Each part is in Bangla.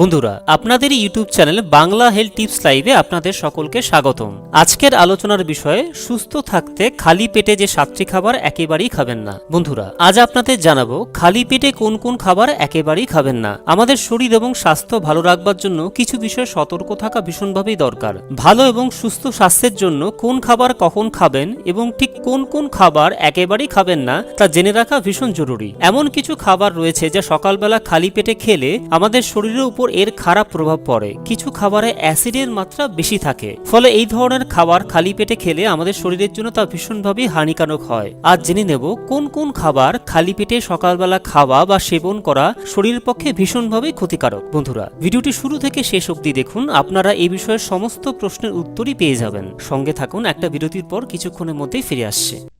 বন্ধুরা আপনাদের YouTube channel Bangla health tips লাইভে আপনাদের সকলকে স্বাগতম। আজকের আলোচনার বিষয়ে, সুস্থ থাকতে খালি পেটে যে সাতটি খাবার একেবারেই খাবেন না। বন্ধুরা, আজ আপনাদের জানাব, খালি পেটে কোন কোন খাবার একেবারেই খাবেন না? আমাদের শরীর এবং স্বাস্থ্য ভালো রাখবার জন্য কিছু বিষয়ে সতর্ক থাকা ভীষণভাবেই দরকার। ভালো এবং সুস্থ স্বাস্থ্যের জন্য কোন খাবার কখন খাবেন এবং ঠিক কোন কোন খাবার একেবারেই খাবেন না, তা জেনে রাখা ভীষণ জরুরি। এমন কিছু খাবার রয়েছে যা সকালবেলা খালি পেটে খেলে আমাদের শরীরের উপর এর খারাপ প্রভাব পড়ে। কিছু খাবারে অ্যাসিডের মাত্রা বেশি থাকে। ফলে এই ধরনের খাবার খালি পেটে খেলে আমাদের শরীরের জন্য তা ভীষণভাবেই হানিকারক হয়। আজ জেনে নেব কোন কোন খাবার খালি পেটে সকালবেলা খাওয়া বা সেবন করা শরীরের পক্ষে ভীষণভাবে ক্ষতিকারক। বন্ধুরা, ভিডিওটি শুরু থেকে শেষ অবধি দেখুন। আপনারা এই বিষয়ের সমস্ত প্রশ্নের উত্তরই পেয়ে যাবেন। সঙ্গে থাকুন, একটা বিরতির পর কিছুক্ষণের মধ্যেই ফিরে আসছে।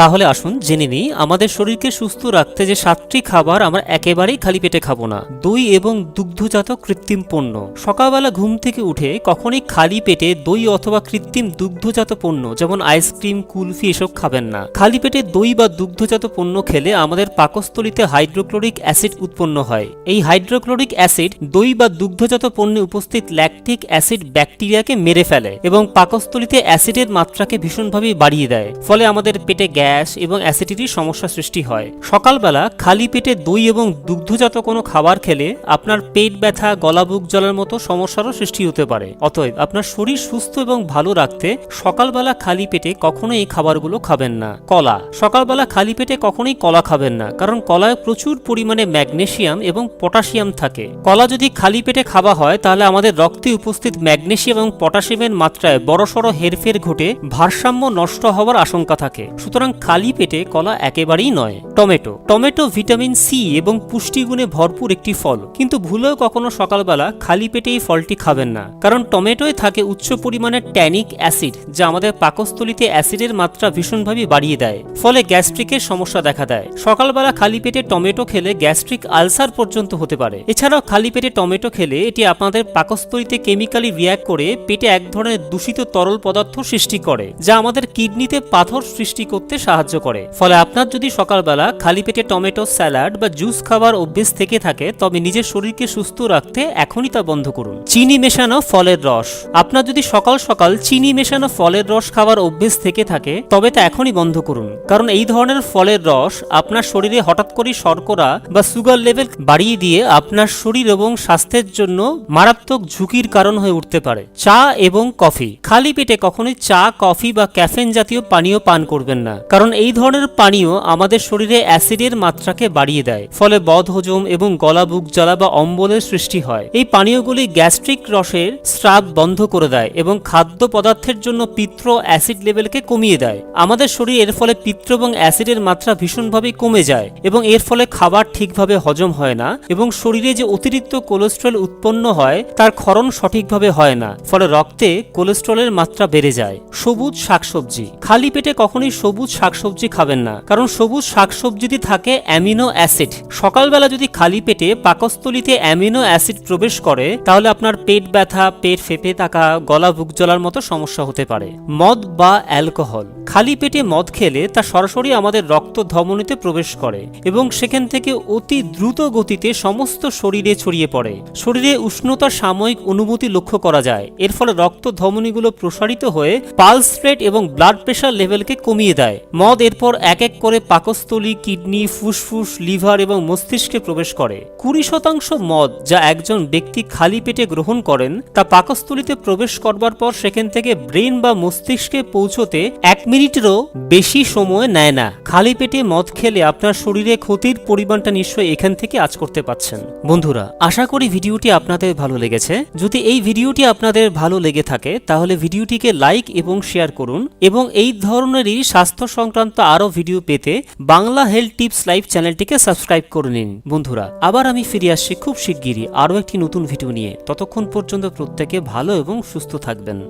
তাহলে আসুন জেনে নিই, আমাদের শরীরকে সুস্থ রাখতে যে সাতটি খাবার আমরা একেবারেই খালি পেটে খাব না। দই এবং দুগ্ধজাত কৃত্রিম পণ্য। সকালবেলা ঘুম থেকে উঠে কখনই খালি পেটে দই অথবা কৃত্রিম দুগ্ধজাত পণ্য, যেমন আইসক্রিম, কুলফি এসব খাবেন না। খালি পেটে দই বা দুগ্ধজাত পণ্য খেলে আমাদের পাকস্থলিতে হাইড্রোক্লোরিক অ্যাসিড উৎপন্ন হয়। এই হাইড্রোক্লোরিক অ্যাসিড দই বা দুগ্ধজাত পণ্যে উপস্থিত ল্যাকটিক অ্যাসিড ব্যাকটেরিয়াকে মেরে ফেলে এবং পাকস্থলিতে অ্যাসিডের মাত্রাকে ভীষণভাবে বাড়িয়ে দেয়। ফলে আমাদের পেটে গ্যাস এবং অ্যাসিডিটির সমস্যা সৃষ্টি হয়। সকালবেলা খালি পেটে দই এবং দুগ্ধজাত কোনো খাবার খেলে আপনার পেট ব্যথা, গলা বুক জ্বলার মতো সমস্যারও সৃষ্টি হতে পারে। অতএব আপনার শরীর সুস্থ এবং ভালো রাখতে সকালবেলা খালি পেটে কখনোই এই খাবারগুলো খাবেন না। কলা। সকালবেলা খালি পেটে কখনোই কলা খাবেন না, কারণ কলায় প্রচুর পরিমাণে ম্যাগনেশিয়াম এবং পটাশিয়াম থাকে। কলা যদি খালি পেটে খাওয়া হয়, তাহলে আমাদের রক্তে উপস্থিত ম্যাগনেশিয়াম এবং পটাশিয়ামের মাত্রায় বড়সড় হেরফের ঘটে, ভারসাম্য নষ্ট হওয়ার আশঙ্কা থাকে। সুতরাং খালি পেটে কলা একেবারেই নয়। টমেটো। টমেটো ভিটামিন সি এবং পুষ্টিগুণে ভরপুর একটি ফল। কিন্তু ভুলেও কখনো সকালবেলা খালি পেটে এই ফলটি খাবেন না। কারণ টমেটোয় থাকে উচ্চ পরিমাণের ট্যানিক অ্যাসিড, যা আমাদের পাকস্থলিতে অ্যাসিডের মাত্রা ভীষণভাবে বাড়িয়ে দেয়। ফলে গ্যাস্ট্রিকের সমস্যা দেখা দেয়। সকালবেলা খালি পেটে টমেটো খেলে গ্যাস্ট্রিক আলসার পর্যন্ত হতে পারে। এছাড়াও খালি পেটে টমেটো খেলে এটি আপনাদের পাকস্থলিতে কেমিক্যালি রিয়্যাক্ট করে পেটে এক ধরনের দূষিত তরল পদার্থ সৃষ্টি করে, যা আমাদের কিডনিতে পাথর সৃষ্টি করতে সাহায্য করে। ফলে আপনার যদি সকালবেলা খালি পেটে টমেটো স্যালাড বা জুস খাবার অভ্যেস থেকে থাকে, তবে নিজের শরীরকে সুস্থ রাখতে এখনই তা বন্ধ করুন। চিনি মেশানো ফলের রস। আপনার যদি সকাল সকাল চিনি মেশানো ফলের রস খাওয়ার অভ্যেস থেকে থাকে, তবে তা এখনই বন্ধ করুন। কারণ এই ধরনের ফলের রস আপনার শরীরে হঠাৎ করে শর্করা বা সুগার লেভেল বাড়িয়ে দিয়ে আপনার শরীর এবং স্বাস্থ্যের জন্য মারাত্মক ঝুঁকির কারণ হয়ে উঠতে পারে। চা এবং কফি। খালি পেটে কখনোই চা, কফি বা ক্যাফেন জাতীয় পানীয় পান করবেন না। কারণ এই ধরনের পানীয় আমাদের শরীরে অ্যাসিডের মাত্রাকে বাড়িয়ে দেয়, ফলে বদহজম এবং গলা, বুক জ্বালা বা অম্বলের সৃষ্টি হয়। এই পানীয়গুলি গ্যাস্ট্রিক রসের স্রাব বন্ধ করে দেয় এবং খাদ্য পদার্থের জন্য পিত্র অ্যাসিড লেভেলকে কমিয়ে দেয়। আমাদের শরীর এর ফলে পিত্র এবং অ্যাসিডের মাত্রা ভীষণভাবে কমে যায় এবং এর ফলে খাবার ঠিকভাবে হজম হয় না এবং শরীরে যে অতিরিক্ত কোলেস্ট্রল উৎপন্ন হয়, তার ক্ষরণ সঠিকভাবে হয় না, ফলে রক্তে কোলেস্ট্রলের মাত্রা বেড়ে যায়। সবুজ শাকসবজি। খালি পেটে কখনোই সবুজ শাকসবজি খাবেন না। কারণ সবুজ শাকসবজিতে থাকে অ্যামিনো অ্যাসিড। সকালবেলা যদি খালি পেটে পাকস্থলিতে অ্যামিনো অ্যাসিড প্রবেশ করে, তাহলে আপনার পেট ব্যথা, পেট ফেপে থাকা, গলা বুক জ্বলার মতো সমস্যা হতে পারে। মদ বা অ্যালকোহল। খালি পেটে মদ খেলে তা সরাসরি আমাদের রক্ত ধমনীতে প্রবেশ করে এবং সেখান থেকে অতি দ্রুত গতিতে সমস্ত শরীরে ছড়িয়ে পড়ে। শরীরে উষ্ণতা সাময়িক অনুভূতি লক্ষ্য করা যায়। এর ফলে রক্ত ধমনীগুলো প্রসারিত হয়ে পালস রেট এবং ব্লাড প্রেশার লেভেলকে কমিয়ে দেয়। মদ এরপর এক এক করে পাকস্থলী, কিডনি, ফুসফুস, লিভার এবং মস্তিষ্কে প্রবেশ করে। কুড়ি শতাংশ মদ যা একজন ব্যক্তি খালি পেটে গ্রহণ করেন, তা পাকস্থলীতে প্রবেশ করবার পর সেখান থেকে ব্রেন বা মস্তিষ্কে পৌঁছতে এক মিনিটেরও বেশি সময় নেয় না। খালি পেটে মদ খেলে আপনার শরীরে ক্ষতির পরিমাণটা নিশ্চয়ই এখান থেকে আজ করতে পাচ্ছেন। বন্ধুরা, আশা করি ভিডিওটি আপনাদের ভালো লেগেছে। যদি এই ভিডিওটি আপনাদের ভালো লেগে থাকে, তাহলে ভিডিওটিকে লাইক এবং শেয়ার করুন এবং এই ধরনেরই স্বাস্থ্য সংক্রান্ত আরও ভিডিও পেতে বাংলা হেলথ টিপস লাইভ চ্যানেলটিকে সাবস্ক্রাইব করে নিন। বন্ধুরা, আবার আমি ফিরে আসছি খুব শিগগিরই আরও একটি নতুন ভিডিও নিয়ে। ততক্ষণ পর্যন্ত প্রত্যেকে ভালো এবং সুস্থ থাকবেন।